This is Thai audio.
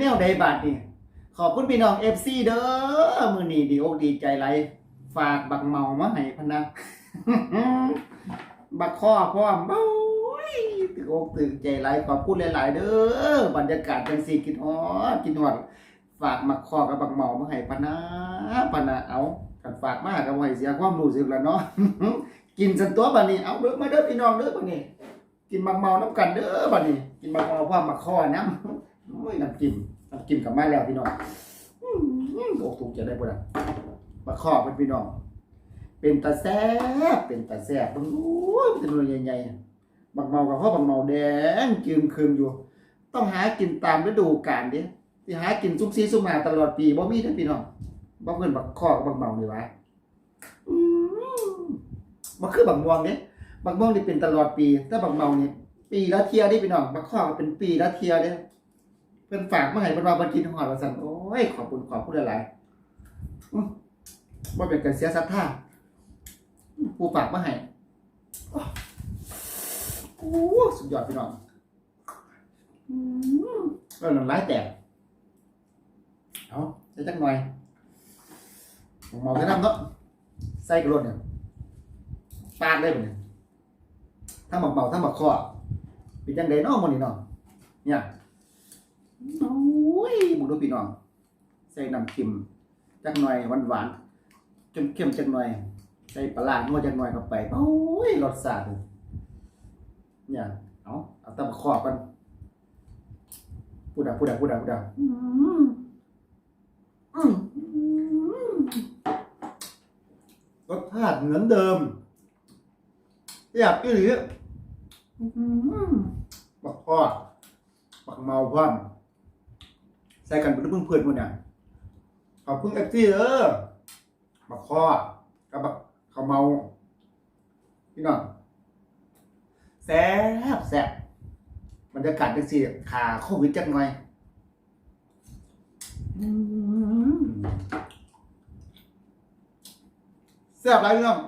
แนวใดบาทนี่ขอบคุณพี่น้อง FC เด้อมือนีดีอกดีใจหลายฝากบักเมามาให้พะนะบักข้อพร้อเบ้ยตึกอกตึกใจหลายขอบคุณหลาย ๆ เด้อบรรยากาศจังซี่กินฮอดกินฮอดฝากบักข้อกับบักเมามาให้พนะพนะเอากันฝากมาก็บ่ให้เสียความรู้สึกแล้วเนาะกินสันตัวบัดนี้เอาเด้อมาเด้อพี่น้องเด้อบัดนี้ กินบักเมาน้ำกันเด้อบัดนี้ กินบักเมาพร้อมบักข้อน้ำ อ้ยน้ำจิ้มน้ำจิ้มกลับมาแล้วพี่น้องอื้อหืออกถูกใจได้บ่ล่ะบักข้อเป็นพี่น้อง เป็นตาแซ่บเป็นตาแซ่บโอ้ยเป็นหน่วใหญ่ๆบักเมากับข้าวบักเมาแดงจืมคืมอยู่ ต้องหากินตามฤดูกาลเด้ที่หากินซุ่มซีซุ่มมาตลอดปีบ่มีเด้อพี่น้องบ่เพิ่นบักขอกับบักเมานี่หวะอืมบ่คือบักม่วงเด้บักม่วงนี่เป็นตลอดปี แต่บักเมาเนี่ปีละเทียเด้พี่น้องบักข้อเป็นปีละเทียเด้ เพิ่นฝากมาให้เพิ่นว่าบ่กินฮอดว่าซั่นโอ้ยขอบคุณขอบคุณหลายๆอื้อบ่เป็นการเสียศรัทธาผู้ฝากมาให้โอ้สุดยอดพี่น้องอืมเออหนังร้ายแตกเอาใส่จักหน่อยหมอจะนำเนาะใส่กระโดดเนี่ยปาดเลยบ่เนี่ยทั้งหมกเบาทั้งหมกคอเป็นจังไดเนาะมื้อนี้เนาะเนี่ย โอ้ยมึงดูพี่น้อง ใส่น้ำเค็มจักหน่อยหวานๆเค็มๆจักหน่อย ใส่ปลาร้านัวจังหน่อยเข้าไปโอ้ยรสชาติเนี่ยเอาเอาตะขอบกันพูดอะพูดอะพูดอะพูดอะอืมอืมอืมรสชาติเหมือนเดิมอยากอีหลีอืมบักพ่อบักเมาพร้อม ใส่กันเป็นเพื่อนเพื่อนหมดเนี่ยขอบคุณเอฟซีเด้อบักพ่อกับบักเขาเมา พี่น้องแซ่บแซ่บบรรยากาศจังซี่ขาโควิดจังหน่อยอืมแซ่บไรพี่น้อง